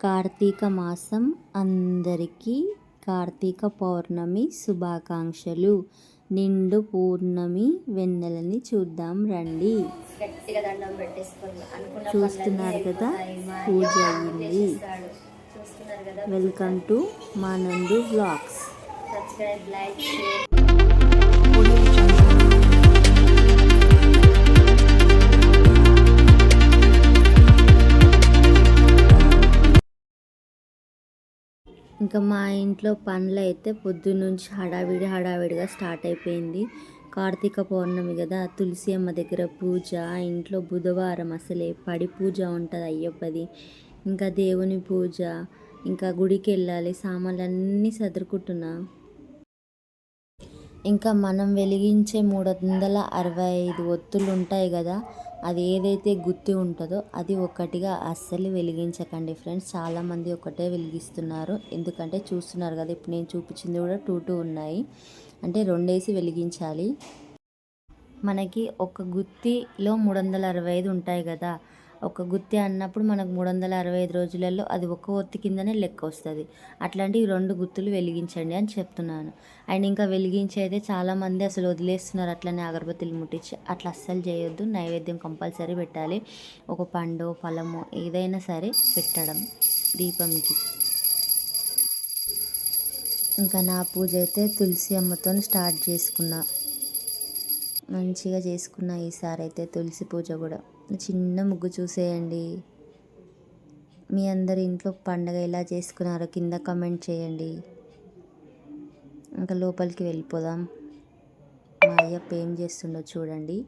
కార్తీక మాసం అందరికీ కార్తీక పౌర్ణమి శుభాకాంక్షలు. నిండు పూర్ణమి వెన్నెలని చూద్దాం రండి. చూస్తున్నారు కదా పూజ అయ్య అయ్యింది వెల్కమ్ టు మా నందు బ్లాగ్స్ ఇంకా మా ఇంట్లో పనులు అయితే పొద్దున్నుంచి హడావిడి హడావిడిగా స్టార్ట్ అయిపోయింది. కార్తీక పౌర్ణమి కదా తులసి అమ్మ దగ్గర పూజ ఇంట్లో బుధవారం అసలే పడి పూజ ఉంటుంది అయ్యప్పది. ఇంకా దేవుని పూజ ఇంకా గుడికి వెళ్ళాలి సామాన్లు అన్నీ సదురుకుంటున్నా. ఇంకా మనం వెలిగించే మూడు వందల అరవై ఐదు ఒత్తులు ఉంటాయి కదా అది ఏదైతే గుత్తి ఉంటుందో అది ఒకటిగా అస్సలు వెలిగించకండి ఫ్రెండ్స్. చాలామంది ఒకటే వెలిగిస్తున్నారు. ఎందుకంటే చూస్తున్నారు కదా ఇప్పుడు నేను చూపించింది కూడా టూ టూ ఉన్నాయి. అంటే రెండేసి వెలిగించాలి. మనకి ఒక గుత్తిలో మూడు వందల అరవై ఐదు ఉంటాయి కదా ఒక గుత్తి అన్నప్పుడు మనకు మూడు వందల అరవై ఐదు రోజులలో అది ఒక ఒత్తి కిందనే లెక్క వస్తుంది. అట్లాంటి ఈ రెండు గుత్తులు వెలిగించండి అని చెప్తున్నాను. అండ్ ఇంకా వెలిగించేదే చాలామంది అసలు వదిలేస్తున్నారు అట్లనే అగరబత్తులు ముట్టించి. అట్లా అస్సలు చేయొద్దు. నైవేద్యం కంపల్సరీ పెట్టాలి. ఒక పండు ఫలము ఏదైనా సరే పెట్టడం దీపంకి. ఇంకా నా పూజ అయితే తులసి అమ్మతో స్టార్ట్ చేసుకున్నా. మంచిగా చేసుకున్న ఈసారి అయితే తులసి పూజ కూడా. చిన్న ముగ్గు చూసేయండి. మీ అందరి ఇంట్లో పండగ ఎలా చేసుకున్నారో కింద కమెంట్ చేయండి. ఇంకా లోపలికి వెళ్ళిపోదాం. మా అయ్యప్ప ఏం చేస్తుండో చూడండి.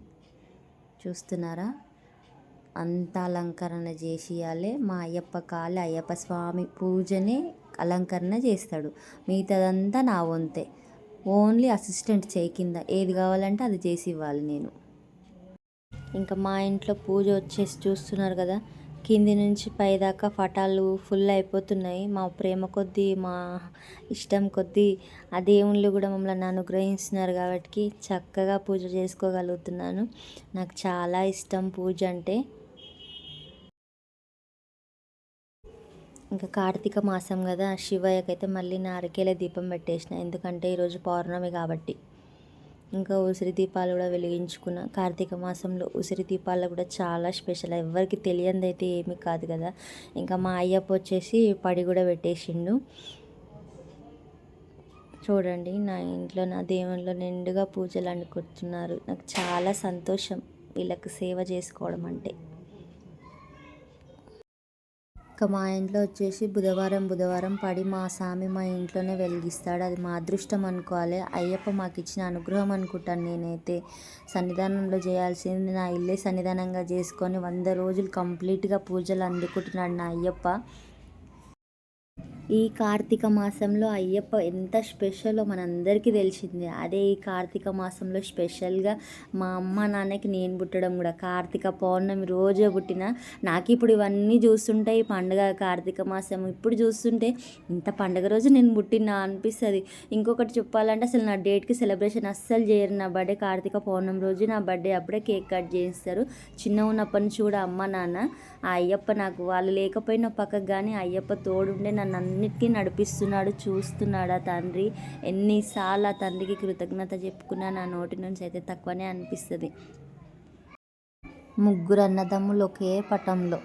చూస్తున్నారా? అంత అలంకరణ చేసి ఇవ్వాలి మా అయ్యప్ప కాలే అయ్యప్ప స్వామి పూజనే అలంకరణ చేస్తాడు. మిగతాదంతా నా వంతే. ఓన్లీ అసిస్టెంట్ చేయి కింద. ఏది కావాలంటే అది చేసి ఇవ్వాలి నేను. ఇంకా మా ఇంట్లో పూజ వచ్చేసి చూస్తున్నారు కదా. కింది నుంచి పైదాకా పటాలు ఫుల్ అయిపోతున్నాయి. మా ప్రేమ కొద్దీ మా ఇష్టం కొద్దీ ఆ దేవుళ్ళు కూడా మమ్మల్ని అనుగ్రహిస్తున్నారు కాబట్టి చక్కగా పూజ చేసుకోగలుగుతున్నాను. నాకు చాలా ఇష్టం పూజ అంటే. ఇంకా కార్తీక మాసం కదా. శివయ్యకైతే మళ్ళీ నారికేల దీపం పెట్టేసిన. ఎందుకంటే ఈరోజు పౌర్ణమి కాబట్టి. ఇంకా ఉసిరి దీపాలు కూడా వెలిగించుకున్న. కార్తీక మాసంలో ఉసిరి దీపాలు కూడా చాలా స్పెషల్. ఎవరికి తెలియంది అయితే ఏమీ కాదు కదా. ఇంకా మా అయ్యప్ప వచ్చేసి పడి కూడా పెట్టేసిండు. చూడండి నా ఇంట్లో నా దేవుళ్ళు నిండుగా పూజలు అనుకుంటున్నారు. నాకు చాలా సంతోషం వీళ్ళకి సేవ చేసుకోవడం అంటే. ఇంకా మా ఇంట్లో వచ్చేసి బుధవారం బుధవారం పడి మా స్వామి మా ఇంట్లోనే వెలిగిస్తాడు. అది మా అదృష్టం అనుకోవాలి. అయ్యప్ప మాకు ఇచ్చిన అనుగ్రహం అనుకుంటాను నేనైతే. సన్నిధానంలో చేయాల్సింది నా ఇల్లే సన్నిధానంగా చేసుకొని వంద రోజులు కంప్లీట్గా పూజలు అందుకుంటున్నాడు నా అయ్యప్ప. ఈ కార్తీక మాసంలో అయ్యప్ప ఎంత స్పెషలో మనందరికీ తెలిసింది. అదే ఈ కార్తీక మాసంలో స్పెషల్గా మా అమ్మ నాన్నకి నేను పుట్టడం కూడా. కార్తీక పౌర్ణమి రోజే పుట్టిన నాకు ఇప్పుడు ఇవన్నీ చూస్తుంటే ఈ పండుగ కార్తీక మాసం ఇప్పుడు చూస్తుంటే ఇంత పండుగ రోజు నేను పుట్టినా అనిపిస్తుంది. ఇంకొకటి చెప్పాలంటే అసలు నా డేట్కి సెలబ్రేషన్ అస్సలు చేయరు. నా బర్త్డే కార్తీక పౌర్ణమి రోజు నా బర్త్డే అప్పుడే కేక్ కట్ చేయిస్తారు. చిన్న ఉన్నప్పటి నుంచి కూడా అమ్మ నాన్న ఆ అయ్యప్ప నాకు వాళ్ళు లేకపోయినా పక్కకు కానీ అయ్యప్ప తోడుండే నన్ను అన్నిటికీ నడిపిస్తున్నాడు చూస్తున్నాడు ఆ తండ్రి? ఎన్నిసార్లు ఆ తండ్రికి కృతజ్ఞత చెప్పుకున్నా నా నోటి నుంచి అయితే తక్కువనే అనిపిస్తుంది. ముగ్గురు అన్నదమ్ములు ఒకే పటంలో.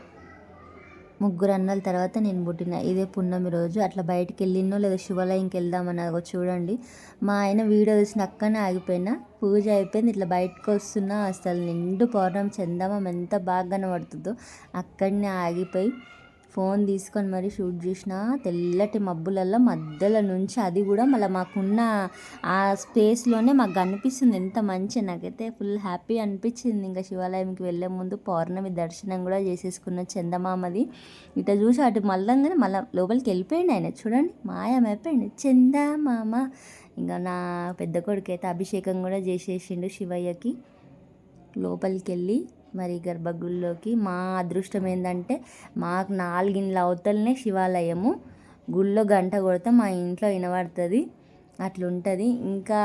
ముగ్గురు అన్నల తర్వాత నేను పుట్టిన. ఇదే పున్నమి రోజు. అట్లా బయటికి వెళ్ళినో లేదా శివాలయంకి వెళ్దామన్నా చూడండి. మా ఆయన వీడియో తీసిన అక్కనే ఆగిపోయినా పూజ అయిపోయింది. ఇట్లా బయటకు వస్తున్నా అసలు నిండు పౌర్ణమి చందమం ఎంత బాగా కనబడుతుందో అక్కడనే ఆగిపోయి ఫోన్ తీసుకొని మరి షూట్ చేసిన తెల్లటి మబ్బులలో మధ్యలో నుంచి అది కూడా మళ్ళీ మాకున్న ఆ స్పేస్లోనే మాకు కనిపిస్తుంది. ఎంత మంచి నాకైతే ఫుల్ హ్యాపీ అనిపించింది. ఇంకా శివాలయంకి వెళ్ళే ముందు పౌర్ణమి దర్శనం కూడా చేసేసుకున్న చందమామది. ఇట్లా చూసి అటు మళ్ళంగానే మళ్ళీ లోపలికి వెళ్ళిపోయింది ఆయన. చూడండి మాయమైపోయింది చందమామ. ఇంకా నా పెద్ద కొడుకు అయితే అభిషేకం కూడా చేసేసిండు శివయ్యకి. లోపలికి వెళ్ళి మరి గర్భగుడిలోకి మా అదృష్టం ఏంటంటే మాకు నాలుగిండ్ల అవతలనే శివాలయము. గుళ్ళో గంట కొడితే మా ఇంట్లో వినబడుతుంది. అట్లుంటుంది. ఇంకా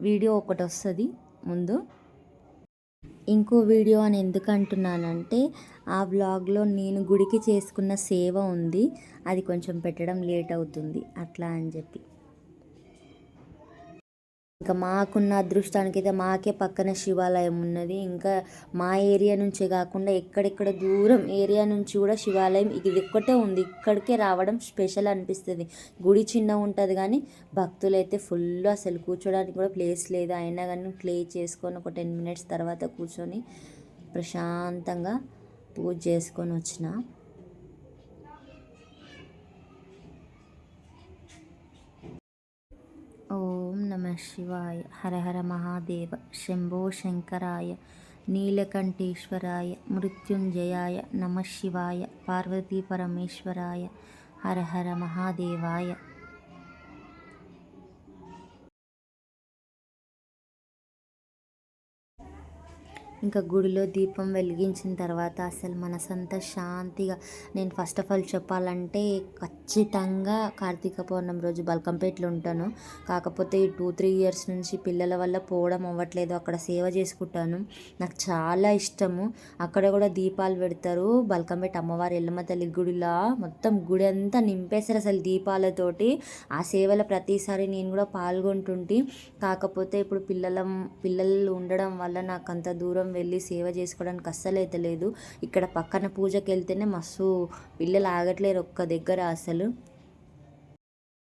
వీడియో ఒకటి వస్తుంది ముందు. ఇంకో వీడియో అని ఎందుకు అంటున్నానంటే ఆ బ్లాగ్లో నేను గుడికి చేసుకున్న సేవ ఉంది. అది కొంచెం పెట్టడం లేట్ అవుతుంది. అట్లా అని చెప్పి. ఇంకా మాకున్న అదృష్టానికి అయితే మాకే పక్కన శివాలయం ఉన్నది. ఇంకా మా ఏరియా నుంచే కాకుండా ఎక్కడెక్కడ దూరం ఏరియా నుంచి కూడా శివాలయం ఇది ఒక్కటే ఉంది. ఇక్కడికే రావడం స్పెషల్ అనిపిస్తుంది. గుడి చిన్న ఉంటుంది కానీ భక్తులు అయితే ఫుల్ అసలు కూర్చోడానికి కూడా ప్లేస్ లేదు. అయినా కానీ క్లే చేసుకొని ఒక టెన్ మినిట్స్ తర్వాత కూర్చొని ప్రశాంతంగా పూజ చేసుకొని వచ్చిన ఓం నమ శివాయ హరహర మహాదేవ శంభో శంకరాయ నీలకంఠేశ్వరాయ మృత్యుంజయాయ నమ శివాయ పార్వతీ పరమేశ్వరాయ హరహర మహాదేవాయ ఇంకా గుడిలో దీపం వెలిగించిన తర్వాత అసలు మనసంతా శాంతిగా నేను ఫస్ట్ ఆఫ్ ఆల్ చెప్పాలంటే ఖచ్చితంగా కార్తీక పౌర్ణమి రోజు బల్కంపేటలో ఉంటాను. కాకపోతే ఈ టూ త్రీ ఇయర్స్ నుంచి పిల్లల వల్ల పోవడం అవ్వట్లేదు అక్కడ సేవ చేసుకుంటాను. నాకు చాలా ఇష్టము. అక్కడ కూడా దీపాలు పెడతారు. బల్కంపేట అమ్మవారి ఎల్లమ్మ తల్లి గుడిలా మొత్తం గుడి అంతా నింపేస్తారు అసలు దీపాలతోటి. ఆ సేవల ప్రతిసారి నేను కూడా పాల్గొంటుంటే. కాకపోతే ఇప్పుడు పిల్లల పిల్లలు ఉండడం వల్ల నాకు అంత దూరం వెళ్ళి సేవ చేసుకోవడానికి అస్సలు అయితే లేదు. ఇక్కడ పక్కన పూజకి వెళ్తేనే మస్తు పిల్లలు ఆగట్లేరు ఒక్క దగ్గర అసలు.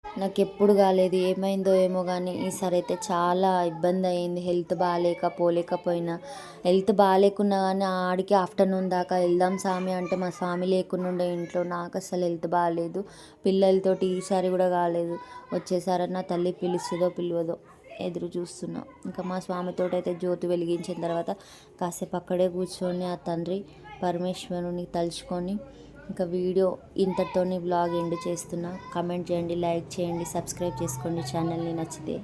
నాకు ఎప్పుడు కాలేదు ఏమైందో ఏమో కానీ ఈసారి అయితే చాలా ఇబ్బంది అయింది హెల్త్ బాగాలేక పోలేకపోయినా. హెల్త్ బాగాలేకున్నా కానీ ఆడికి ఆఫ్టర్నూన్ దాకా వెళ్దాం స్వామి అంటే మా స్వామి లేకుండా ఉండే ఇంట్లో నాకు అసలు హెల్త్ బాగాలేదు పిల్లలతోటి ఈసారి కూడా కాలేదు. వచ్చేసారన్న తల్లి పిలుస్తుందో పిలవదో. ఎదురు చూస్తున్నాం. ఇంకా మా స్వామితో అయితే జ్యోతి వెలిగించిన తర్వాత కాసేపు అక్కడే కూర్చొని ఆ తండ్రి పరమేశ్వరుని తలుచుకొని ఇంకా వీడియో ఇంతతోని బ్లాగ్ ఎండ్ చేస్తున్నా. కమెంట్ చేయండి లైక్ చేయండి సబ్స్క్రైబ్ చేసుకోండి. ఛానల్ని నచ్చితే